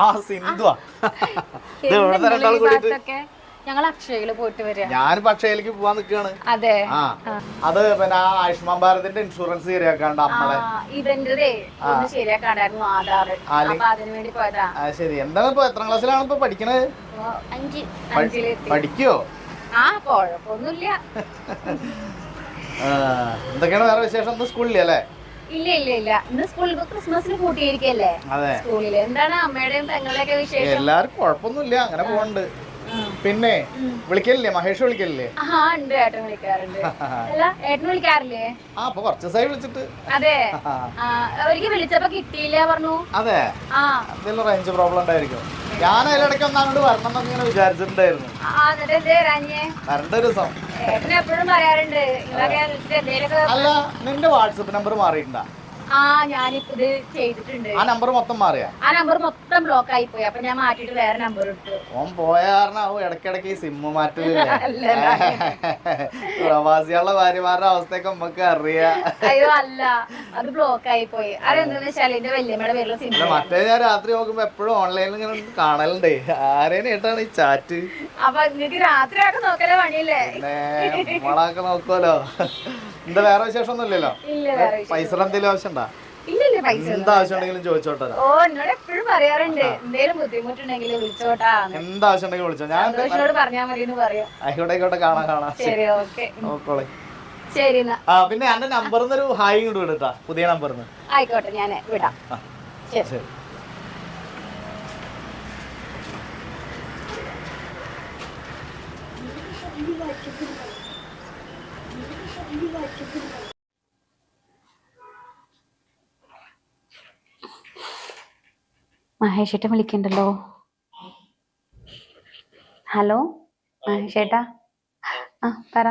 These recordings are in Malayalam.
ആ സിന്ധുവാ ഞങ്ങൾ അക്ഷയയിൽ പോയിട്ട് വരിക. പോവാൻ നിൽക്കുകയാണ് അതെ. ആ അത് പിന്നെ ആ ആയുഷ്മാൻ ഭാരതിന്റെ ഇൻഷുറൻസ് ശരിയാക്കാണ്ട് ശരിയാക്കാണ്ടായിരുന്നു ആ. ശരി. എന്താണ് ഇപ്പൊ എത്ര ക്ലാസ്സിലാണ് ഇപ്പൊ പഠിക്കണത്? പഠിക്കോ? ആ കുഴപ്പമൊന്നുമില്ല. എന്തൊക്കെയാണ് വേറെ വിശേഷം? സ്കൂളിലല്ലേ അല്ലേ? ഇല്ല ഇല്ല ഇല്ല. ഇന്ന് സ്കൂളിൽ ക്രിസ്മസിന് കൂട്ടിയിരിക്കല്ലേ അതെ. സ്കൂളിൽ. എന്താണ് അമ്മയുടെയും പെങ്ങളുടെയൊക്കെ വിശേഷം? എല്ലാവർക്കും കുഴപ്പമൊന്നുമില്ല. അങ്ങനെ പോകണ്ട് പിന്നെ വിളിക്കലില്ലേ? മഹേഷ് വിളിക്കലില്ലേ? ആ ഉണ്ട്. ഏട്ടൻ വിളിക്കാറുണ്ട്. അല്ല ഏട്ടൻ വിളിക്കാറില്ലേ? ആ അപ്പൊ കുറച്ച് ദിവസമായി വിളിച്ചിട്ട്. അതെ. ആ വിളിച്ചപ്പോ കിട്ടിയില്ല പറഞ്ഞു. അതെ. ആ. എന്തെങ്കിലും റേഞ്ച് പ്രോബ്ലം ഉണ്ടായിരിക്കും. ഞാൻ അതിലിടയ്ക്ക് ഒന്ന് അങ്ങോട്ട് വരണം ഇങ്ങനെ വിചാരിച്ചിട്ടുണ്ടായിരുന്നു. വരണ്ട ഒരു ദിവസം. അല്ല നിന്റെ വാട്സപ്പ് നമ്പർ മാറിയിട്ടുണ്ടാ? ആ ഞാനിപ്പോ ഇത് ചെയ്തിട്ടുണ്ട്. ആ നമ്പർ മൊത്തം മാറിയാ? ആ നമ്പർ മൊത്തം ബ്ലോക്ക് ആയി പോയി. അപ്പൊ ഞാൻ മാറ്റിയിട്ട് വേറെ നമ്പർ ഇട്ടു ഓൻ പോയ കാരണം ആവും ഇടയ്ക്കിടയ്ക്ക് ഈ സിമ്മ് മാറ്റലില്ലേ അല്ല, പ്രവാസികളുടെ ഭാര്യമാരുടെ അവസ്ഥയൊക്കെ നമുക്ക് അറിയാം. അയ്യോ അല്ല. അത് ബ്ലോക്ക് ആയി പോയി. അതെന്താന്ന് വെച്ചാൽ എന്റെ വല്യമ്മയുടെ പേരിലെ അല്ല സിം മറ്റേ ഞാൻ രാത്രി നോക്കുമ്പോ എപ്പോഴും ഓൺലൈനിൽ ഇങ്ങനെ കാണലുണ്ടേ. ആരേനായിട്ടാണ് ഈ ചാറ്റ് അപ്പൊ നിങ്ങക്ക് രാത്രി ആയിട്ട് നോക്കലേ പണിയില്ലേ? പിന്നെ നമ്മളൊക്കെ നോക്കുമല്ലോ എന്താ വേറെ വിശേഷം ഒന്നും ഇല്ലല്ലോ. പൈസ എന്തെങ്കിലും ആവശ്യമുണ്ടാ ചോദിച്ചോട്ടെ ഓ എന്നോട് എപ്പോഴും പറയാറുണ്ട് ബുദ്ധിമുട്ടുണ്ടെങ്കിൽ വിളിച്ചോട്ടാ. വിളിച്ചോ. ഞാൻ സന്തോഷിനോട് പറഞ്ഞാ മതി എന്ന് പറയും. ആയിക്കോട്ടെ ആയിക്കോട്ടെ കാണാം കാണാം. ശരി ഓക്കെ. നോക്കോളെ. ശരി ആ പിന്നെ എന്റെ നമ്പറിന്ന് ഒരു ഹായ് ഇങ്ങോട്ട് വിടട്ടാ പുതിയ നമ്പറിന്ന്. ആയിക്കോട്ടെ ഞാൻ വിടാം. ശരി. ശരി. മഹേഷേട്ടൻ വിളിക്കണ്ടല്ലോ? ഹലോ? മഹേഷേട്ടാ? ആ പറ.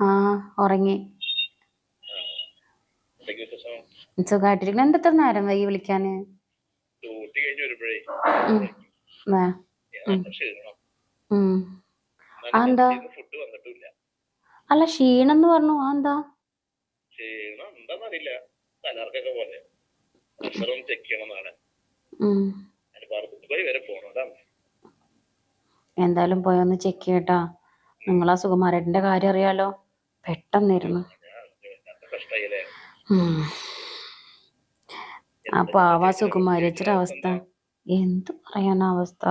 ആ ഉറങ്ങി. സുഖമായിട്ടിരിക്കണം എന്തെത്ര നേരം വൈകി വിളിക്കാന്? ഉം. അതെന്താ ഫുഡ് വന്നിട്ടില്ല. അല്ല ക്ഷീണം എന്ന് പറഞ്ഞു. ആ എന്താ? ക്ഷീണം എന്താന്നറിയില്ല. തലർക്കൊക്കെ പോലെ. പ്രഷർ ഒന്ന് ചെക്ക് ചെയ്യണം നാളെ. വരെ എന്തായാലും പോയി ഒന്ന് ചെക്ക് ചെയ്യട്ടാ. നിങ്ങളാ സുകുമാരേട്ടന്റെ കാര്യം അറിയാലോ. പെട്ടെന്നിരുന്നു. അപ്പൊ കഷ്ടായില്ലേ? ഉം. ആ പാവ അവസ്ഥ? എന്ത് പറയാനാ അവസ്ഥ?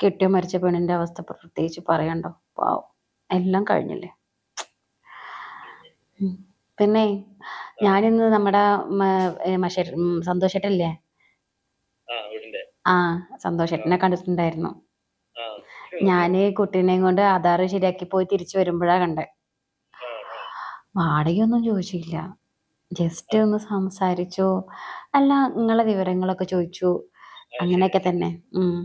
കെട്ടിയോ മരിച്ച പെണ്ണിന്റെ അവസ്ഥ പ്രത്യേകിച്ച് പറയണ്ടോ? പാവം എല്ലാം കഴിഞ്ഞില്ലേ. പിന്നെ ഞാനിന്ന് നമ്മുടെ സന്തോഷേട്ടല്ലേ ആ സന്തോഷേട്ടനെ കണ്ടിട്ടുണ്ടായിരുന്നു. ഞാൻ കുട്ടീനെയും കൊണ്ട് ആധാർ ശരിയാക്കി പോയി തിരിച്ചു വരുമ്പോഴാ കണ്ടേ. വാടകയൊന്നും ചോദിച്ചില്ല. ജസ്റ്റ് ഒന്ന് സംസാരിച്ചു. അല്ല നിങ്ങളെ വിവരങ്ങളൊക്കെ ചോദിച്ചു. അങ്ങനെയൊക്കെ തന്നെ. ഉം.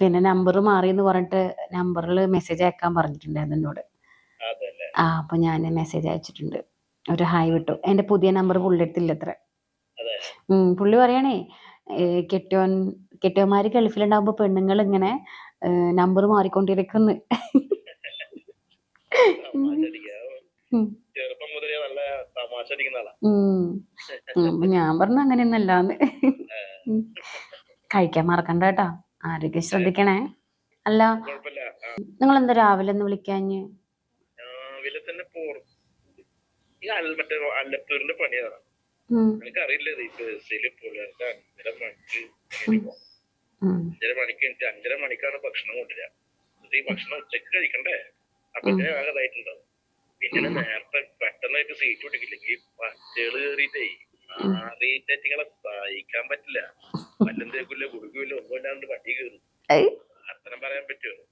പിന്നെ നമ്പർ മാറി എന്ന് പറഞ്ഞിട്ട് നമ്പറിൽ മെസ്സേജ് അയക്കാൻ പറഞ്ഞിട്ടുണ്ടായിരുന്നു എന്നോട്. ആ അപ്പൊ ഞാൻ മെസ്സേജ് അയച്ചിട്ടുണ്ട്. ഒരു ഹായ് വിട്ടു. എന്റെ പുതിയ നമ്പർ പുള്ളി എടുത്തില്ല അത്ര. അതെ. പുള്ളി പറയണേ കെട്ടോൻ കെട്ടിയോൻ കെട്ടിയോന്മാര് ഗൾഫിലുണ്ടാവുമ്പോ പെണ്ണുങ്ങൾ ഇങ്ങനെ നമ്പർ മാറിക്കൊണ്ടിരിക്കുന്നു. ഞാൻ പറഞ്ഞു അങ്ങനെയൊന്നല്ലാന്ന്. കഴിക്കാൻ മറക്കണ്ട കേട്ടോ. ആരോഗ്യം ശ്രദ്ധിക്കണേ. അല്ല നിങ്ങൾ എന്താ രാവിലെ ഒന്ന് വിളിക്കാഞ്ഞ്? രാവിലെ തന്നെ പോറും മറ്റേ അല്ലത്തൂരിന്റെ പണിയാണ് അഞ്ചര മണിക്ക് അഞ്ചര മണിക്ക് എനിക്ക് അഞ്ചര മണിക്കാണ് ഭക്ഷണം കൊണ്ടുവരിക. എന്നിട്ട് ഈ ഭക്ഷണം ഉച്ചയ്ക്ക് കഴിക്കണ്ടേ? അപ്പൊ ഇതിനെ ആകെ ഇതായിട്ടുണ്ടാവും. പിന്നെ നേരത്തെ പെട്ടെന്നായിട്ട് സീറ്റ് പിടിക്കില്ലെങ്കിൽ പച്ചകൾ കയറിയിട്ടേ റേറ്റ് സഹിക്കാൻ പറ്റില്ല. വല്ലം തേക്കില്ല കുടുക്കില്ല ഒന്നും ഇല്ലാണ്ട് വണ്ടി കയറും. ഏയ്. അത്തരം പറയാൻ പറ്റുമോ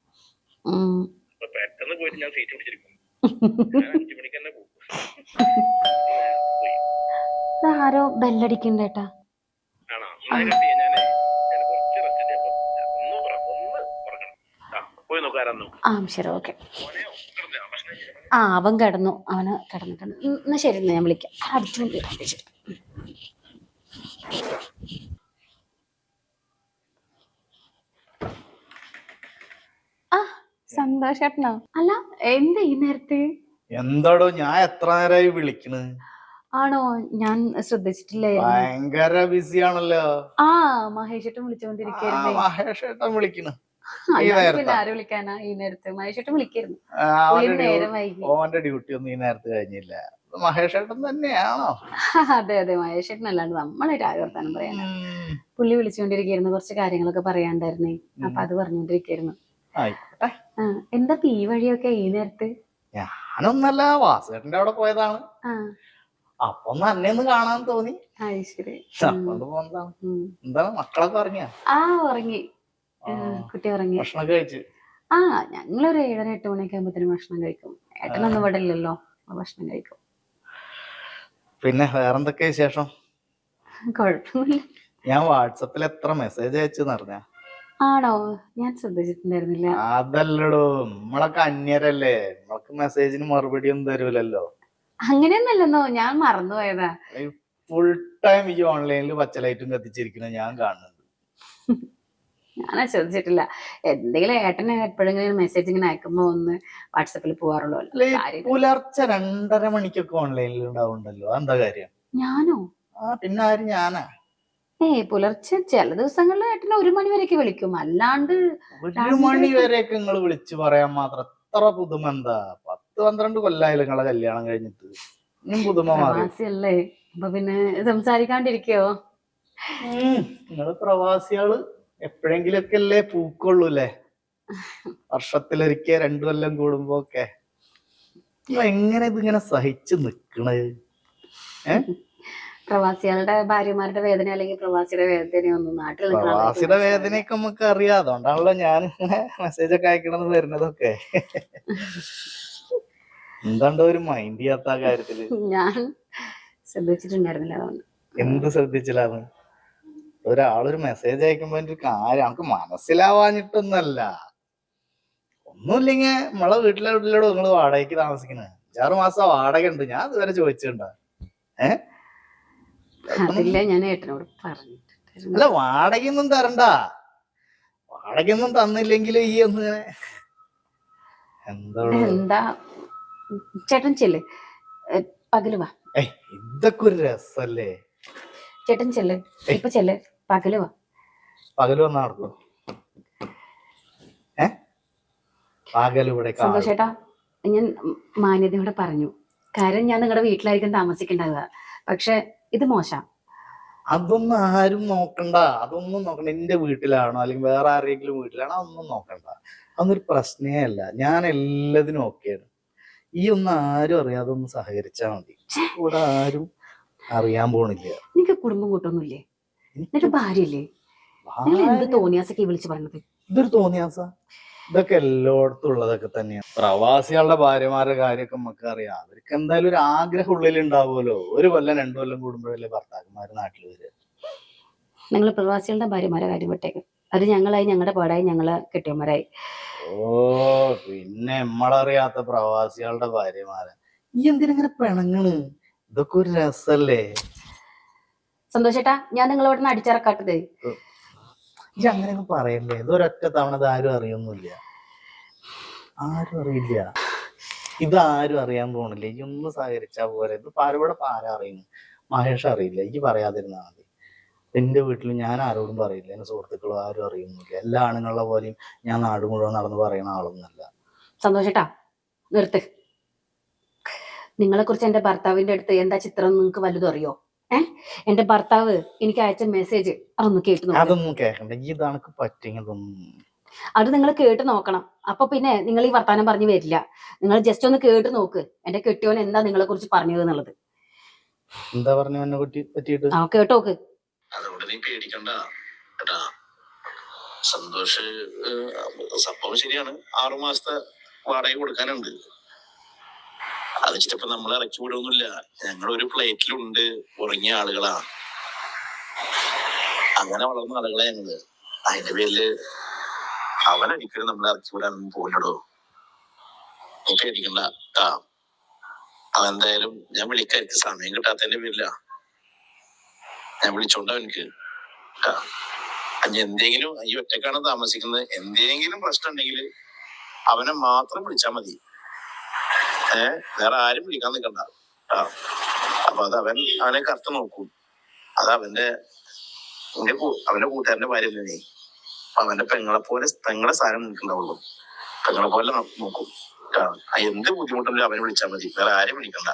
ഉം. അപ്പൊ പെട്ടെന്ന് പോയിട്ട് ഞാൻ സീറ്റ് പിടിച്ചിരിക്കും. ഞാൻ അഞ്ചു മണിക്ക് തന്നെ പോകും പോയി ഇത് ആരോ ബെല്ലടിക്കണ്ടേട്ടാ ആണോ? എന്നാ ഞാനേ ഞാൻ കുറച്ച് റെസ്റ്റ് ചെയ്യാം ഒന്ന് പറ ഒന്ന് ഉറങ്ങണം. ആ പോയി ശരി ഓക്കെ. അവൻ കിടന്നു അവന് കിടന്നിട്ടുണ്ട്. എന്നാ ശരി എന്നാ ഞാൻ വിളിക്കാം. അടിച്ചുകൊണ്ട്. ശരി. ആ സന്തോഷേട്ടനോ? അല്ല എന്താ ഈ നേരത്തെ? എന്താടോ ഞാൻ എത്ര നേരമായി വിളിക്കണ്? ആണോ? ഞാൻ ശ്രദ്ധിച്ചിട്ടില്ലേ? ഭയങ്കര ബിസി ആണല്ലോ. ആ മഹേഷേട്ടൻ ആ, വിളിച്ചുകൊണ്ടിരിക്കായിരുന്നേ മഹേഷ് ഏട്ടൻ വിളിക്കണ് ആരെ വിളിക്കാനാ ഈ നേരത്ത്? വിളിക്കായിരുന്നു. ഓന്റെ ഡ്യൂട്ടി ഒന്നും ഈ നേരത്ത് കഴിഞ്ഞില്ല. മഹേഷ് ഏട്ടൻ തന്നെയാണോ? അതെ അതെ അല്ലാണ്ട് നമ്മളെ പറയാനാ. പുള്ളി വിളിച്ചുകൊണ്ടിരിക്കായിരുന്നു കുറച്ച് കാര്യങ്ങളൊക്കെ പറയാണ്ടായിരുന്നേ. അപ്പൊ അത് പറഞ്ഞോണ്ടിരിക്കായിരുന്നു ആയിക്കോട്ടെ എന്താ ഈ വഴിയൊക്കെ ഈ നേരത്ത്? ഞാനൊന്നല്ല വാസുകേട്ടന്റെ അവിടെ പോയതാണ്. അപ്പൊ അന്നെ ഒന്ന് കാണാൻ തോന്നി. എന്താണ്? മക്കളൊക്കെ പറഞ്ഞ ആ ഉറങ്ങി. കുട്ടി ഉറങ്ങി. ഭക്ഷണം കഴിച്ചു? ആ ഞങ്ങളൊരു ഏഴര എട്ട് മണിയൊക്കെ ആകുമ്പോഴത്തേനും ഭക്ഷണം കഴിക്കും. ഏട്ടനൊന്നും ഇവിടെ ഇല്ലല്ലോ ഭക്ഷണം കഴിക്കും. പിന്നെ വേറെന്തൊക്കെ വിശേഷം? കുഴപ്പമില്ല ഞാൻ വാട്സപ്പിൽ എത്ര മെസ്സേജ് അയച്ചെന്ന് അറിഞ്ഞ? ആണോ? ഞാൻ ശ്രദ്ധിച്ചിട്ടുണ്ടായിരുന്നില്ല. അതല്ലടോ നമ്മളൊക്കെ അന്യരല്ലേ? നമ്മൾക്ക് മെസ്സേജിന് മറുപടി ഒന്നും തരൂലല്ലോ. അങ്ങനെയൊന്നല്ലെന്നോ ഞാൻ മറന്നുപോയതാ. ഫുൾ ടൈം ഈ ഓൺലൈനിൽ പച്ചലൈറ്റും കത്തിച്ചിരിക്കുന്ന ഞാൻ കാണുന്നുണ്ട് ഞാൻ ശ്രദ്ധിച്ചിട്ടില്ല. എന്തെങ്കിലും ഏട്ടന് എപ്പോഴെങ്കിലും മെസ്സേജ് ഇങ്ങനെ അയക്കുമ്പോ ഒന്ന് വാട്സപ്പിൽ പോവാറുള്ളൂ. പുലർച്ചെ രണ്ടര മണിക്കൊക്കെ ഓൺലൈനിൽ ഉണ്ടാവുണ്ടല്ലോ എന്താ കാര്യം? ഞാനോ? ആ പിന്നെ ആര് ഞാനാ? ഏ പുലർച്ചെ ചില ദിവസങ്ങളിൽ ഏട്ടനെ ഒരു മണി വരെയൊക്കെ വിളിക്കും. അല്ലാണ്ട് ഒരു മണി വരെയൊക്കെ നിങ്ങൾ വിളിച്ചു പറയാൻ മാത്രം. എത്ര പുതുമ എന്താ? പത്ത് പന്ത്രണ്ട് കൊല്ലായാലും നിങ്ങളെ കല്യാണം കഴിഞ്ഞിട്ട്. ഇനിയും പുതുമ പ്രവാസിയല്ലേ? അപ്പൊ പിന്നെ സംസാരിക്കാണ്ടിരിക്കോ? നിങ്ങൾ പ്രവാസികൾ എപ്പോഴെങ്കിലൊക്കെ അല്ലേ പൂക്കൊള്ളൂല്ലേ വർഷത്തിലൊരിക്കൽ രണ്ടു കൊല്ലം കൂടുമ്പോ ഒക്കെ എങ്ങനെ ഇതിങ്ങനെ സഹിച്ചു നിക്കണത്? പ്രവാസികളുടെ ഭാര്യമാരുടെ വേദന അല്ലെങ്കിൽ പ്രവാസിയുടെ വേദനയൊന്നും നാട്ടിൽ പ്രവാസിയുടെ. വേദനയൊക്കെ നമുക്ക് അറിയാം. അതുകൊണ്ടാണല്ലോ ഞാൻ മെസ്സേജ് ഒക്കെ അയക്കണമെന്ന് വരുന്നതൊക്കെ. എന്താണ്ടോ ഒരു മൈൻഡ് ചെയ്യാത്ത കാര്യത്തിൽ? ഞാൻ ശ്രദ്ധിച്ചിട്ടുണ്ടായിരുന്നില്ല അതുകൊണ്ട്. എന്ത് ശ്രദ്ധിച്ചില്ലാന്ന്? ഒരാളൊരു മെസ്സേജ് അയക്കുമ്പോ ഒരു കാര്യം നമുക്ക് മനസ്സിലാവാഞ്ഞിട്ടൊന്നല്ല. ഒന്നുമില്ലെങ്കിൽ നമ്മളെ വീട്ടിലെ വീട്ടിലോട് നിങ്ങൾ വാടകയ്ക്ക് താമസിക്കുന്നത് അഞ്ചാറ് മാസം വാടക ഉണ്ട് ഞാൻ ഇതുവരെ ചോദിച്ചിട്ടുണ്ടോ. ഏ അതില്ല ഞാൻ ഏട്ടനോട് പറഞ്ഞിട്ടുണ്ടായിരുന്നു അല്ല വാടകയൊന്നും തരണ്ട. വാടകയൊന്നും തന്നില്ലെങ്കിൽ ഈ ഒന്ന് എന്താ എന്താ? ചേട്ടൻ ചെല്ല്. പകൽ വാ. ഇതൊക്കെ ഒരു രസല്ലേ? ചേട്ടൻ ചെല്ല്. ഇപ്പൊ ചെല്ല്. പകൽ വാ. പകൽ വന്നാ നടക്കും കാ- സന്തോഷേട്ടാ ഞാൻ മാന്യതയോടെ പറഞ്ഞു. കാര്യം ഞാൻ നിങ്ങളുടെ വീട്ടിലായിരിക്കും താമസിക്കേണ്ടത്. പക്ഷെ ഇത് മോശം. അതൊന്നും ആരും നോക്കണ്ട. അതൊന്നും നോക്കണ്ട. എന്റെ വീട്ടിലാണോ? അല്ലെങ്കിൽ വേറെ ആരെങ്കിലും വീട്ടിലാണോ? അതൊന്നും നോക്കണ്ട. അതൊന്നൊരു പ്രശ്നേ അല്ല. ഞാൻ എല്ലാത്തിനും ഓക്കെയാണ് ഈ ഒന്നും ആരും അറിയാതെ ഒന്ന് സഹകരിച്ചാ മതി. ഇവിടെ ആരും അറിയാൻ പോണില്ല. നിനക്ക് കുടുംബം കൂട്ടൊന്നുമില്ലേ? നിനക്ക് ഭാര്യയില്ലേ? നിങ്ങൾ എന്ത് തോന്നിയാസൊക്കെ വിളിച്ചു വിളിച്ച് പറഞ്ഞത് ഇതൊരു തോന്നിയാസ? ഇതൊക്കെ എല്ലായിടത്തും ഉള്ളതൊക്കെ തന്നെയാണ്. പ്രവാസികളുടെ ഭാര്യമാരുടെ കാര്യമൊക്കെ നമുക്ക് അറിയാം അവർക്ക് എന്തായാലും ഒരു ആഗ്രഹം ഉള്ളിൽ ഉണ്ടാവുമല്ലോ. ഒരു കൊല്ലം രണ്ടു കൊല്ലം കൂടുമ്പോഴല്ലേ ഭർത്താക്കന്മാര് നാട്ടിൽ വരിക. നിങ്ങൾ പ്രവാസികളുടെ ഭാര്യമാരെ കാര്യം വിട്ടേക്ക്. അത് ഞങ്ങളായി ഞങ്ങളുടെ പാടായി ഞങ്ങൾ കെട്ടിയന്മാരായി ഓ പിന്നെ നമ്മളറിയാത്ത പ്രവാസികളുടെ ഭാര്യമാരെ. ഈ എന്തിനങ്ങനെ പിണങ്ങണ്? ഇതൊക്കെ ഒരു രസല്ലേ? സന്തോഷേട്ടാ ഞാൻ നിങ്ങളോട് അടിച്ചിറക്കാട്ടത് ഈ അങ്ങനെയൊന്നും പറയല്ലേ? ഇതൊരൊറ്റ തവണ ഇത് ആരും അറിയൊന്നുമില്ല. ആരും അറിയില്ല. ഇത് ആരും അറിയാൻ പോണില്ല. ഈ ഒന്ന് സഹകരിച്ചാ പോരെ. ഇത് പാരവിടെ പാര അറിയുന്നു? മഹേഷ് അറിയില്ല. എനിക്ക് പറയാതിരുന്നാൽ മതി. എന്റെ വീട്ടിൽ ഞാൻ ആരോടും പറയില്ല. എന്റെ സുഹൃത്തുക്കളും ആരും അറിയുന്നില്ല. എല്ലാ ആണുങ്ങളെ പോലെയും ഞാൻ നാട് മുഴുവൻ നടന്ന് പറയുന്ന ആളൊന്നുമല്ല. സന്തോഷട്ടാ നിർത്ത്. നിങ്ങളെ കുറിച്ച് എന്റെ ഭർത്താവിന്റെ അടുത്ത് എന്താ ചിത്രം നിങ്ങൾക്ക് വലുതും അറിയോ ഏ? എന്റെ ഭർത്താവ് എനിക്ക് അയച്ച മെസ്സേജ് അതൊന്ന് കേട്ടു നോക്ക്. അതൊന്നും കേൾക്കണ്ട ഈ ഇതാണക്ക് പറ്റിയതൊന്നും. അത് നിങ്ങൾ കേട്ട് നോക്കണം. അപ്പൊ പിന്നെ നിങ്ങൾ ഈ വർത്താനം പറഞ്ഞു വരില്ല. നിങ്ങൾ ജസ്റ്റ് ഒന്ന് കേട്ട് നോക്ക്. എന്റെ കെട്ടിയോൻ എന്താ നിങ്ങളെ കുറിച്ച് പറഞ്ഞത് എന്നുള്ളത്. എന്താ പറഞ്ഞു എന്നെ കുട്ടി പറ്റിയിട്ട്? ആ കേട്ട് നോക്ക്. അതുകൊണ്ട് നീ പേടിക്കണ്ട. കേട്ടാ സന്തോഷ് ഏഹ്, സംഭവം ശരിയാണ്. ആറു മാസത്തെ വാടക കൊടുക്കാനുണ്ട്. അത് വെച്ചിട്ടിപ്പോ നമ്മൾ ഇറക്കി വിടൊന്നുമില്ല ഞങ്ങൾ ഒരു പ്ലേറ്റിലുണ്ട്. ഉറങ്ങിയ ആളുകളാ. അങ്ങനെ വളർന്ന ആളുകളെ ഞങ്ങൾ. അതിന്റെ പേരിൽ അവനൊരിക്കലും നമ്മളെ ഇറക്കി വിടാനൊന്നും പോകണ്ടോ നീ ആ. അതെന്തായാലും ഞാൻ വിളിക്കാൻ സമയം കിട്ടാത്തതിന്റെ പേരില. ഞാൻ വിളിച്ചോണ്ട എനിക്ക്. എന്തെങ്കിലും ഈ ഒറ്റക്കാണ് താമസിക്കുന്നത്. എന്തെങ്കിലും പ്രശ്നം ഉണ്ടെങ്കിൽ അവനെ മാത്രം വിളിച്ചാ മതി. വേറെ ആരും വിളിക്കാൻ നിൽക്കണ്ട. അപ്പൊ അത് അവൻ അവനെ കറുത്ത് നോക്കും. അത് അവന്റെ അവന്റെ കൂട്ടുകാരന്റെ ഭാര്യ തന്നെ. അവന്റെ പെങ്ങളെ പോലെ പെങ്ങളെ സാരം നിൽക്കണ്ടാവുള്ളൂ. പെങ്ങളെ പോലെ നോക്കും. എന്ത് ബുദ്ധിമുട്ടുണ്ടെങ്കിലും അവനെ വിളിച്ചാൽ മതി. വേറെ ആരും വിളിക്കണ്ട.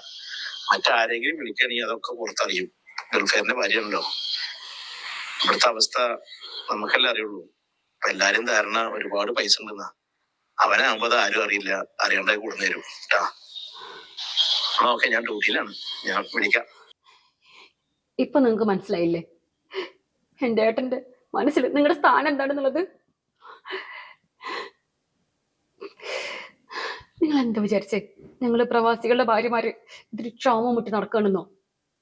മറ്റാരെങ്കിലും വിളിക്കുകയാണെങ്കിൽ അതൊക്കെ പുറത്തറിയും. ഗൾഫേറിന്റെ ഭാര്യയുണ്ടോ ഇവിടുത്തെ അവസ്ഥ നമുക്കെല്ലാം അറിയുള്ളൂ. അപ്പൊ എല്ലാരും ധാരണ ഒരുപാട് പൈസ ഉണ്ടെന്നാ. അവനാകുമ്പോ അത് ആരും അറിയില്ല. അറിയണ്ടായി കൂടുന്നു തരും കേട്ടാ ഓക്കെ ഞാൻ ഡ്യൂട്ടിയിലാണ്. ഞാൻ വിളിക്കാം. ഇപ്പൊ നിങ്ങൾക്ക് മനസ്സിലായില്ലേ? എന്റെ ഏട്ടന്റെ മനസ്സിൽ നിങ്ങളുടെ സ്ഥാനം എന്താണെന്നുള്ളത്? നിങ്ങൾ എന്താ വിചാരിച്ചേ? ഞങ്ങൾ പ്രവാസികളുടെ ഭാര്യമാര് ഇതിന് ക്ഷാമം മുട്ടി നടക്കണമെന്നോ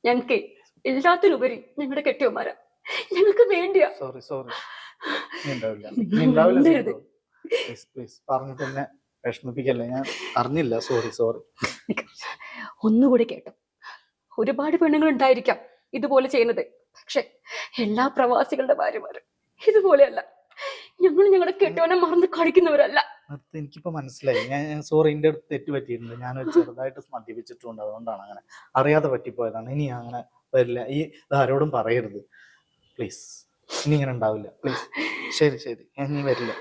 ഞങ്ങൾക്ക് എല്ലാത്തിനുപരി ഞങ്ങളുടെ കെട്ടിയന്മാരാ ഞങ്ങൾക്ക് വേണ്ടിയാ. സോറി സോറി ഉണ്ടാവില്ല ഉണ്ടാവില്ല പറഞ്ഞിട്ട് എന്നെ വിഷമിപ്പിക്കല്ലേ? ഞാൻ അറിഞ്ഞില്ല. സോറി സോറി ഒന്നുകൂടി കേട്ടോ. ഒരുപാട് പെണ്ണുങ്ങൾ ഉണ്ടായിരിക്കാം ഇതുപോലെ ചെയ്യുന്നത്. പക്ഷെ എല്ലാ പ്രവാസികളുടെ ഭാര്യമാരും ഇതുപോലെയല്ല. ഞങ്ങൾ ഞങ്ങളുടെ കെട്ടവനെ മറന്ന് കളിക്കുന്നവരല്ല. അത് എനിക്കിപ്പോ മനസ്സിലായി. ഞാൻ സോറി എന്റെ അടുത്ത് തെറ്റ് പറ്റിയിട്ടുണ്ട്. ഞാൻ ഒരു ചെറുതായിട്ട് മദ്യപിച്ചിട്ടുണ്ട്. അതുകൊണ്ടാണ് അങ്ങനെ അറിയാതെ പറ്റിപ്പോയതാണ്. ഇനി അങ്ങനെ വരില്ല. ഈ ആരോടും പറയരുത്. പ്ലീസ് ഇനി ഇങ്ങനെ ഉണ്ടാവില്ല. പ്ലീസ് ശരി ശരി. ഞാൻ ഇനി വരില്ല.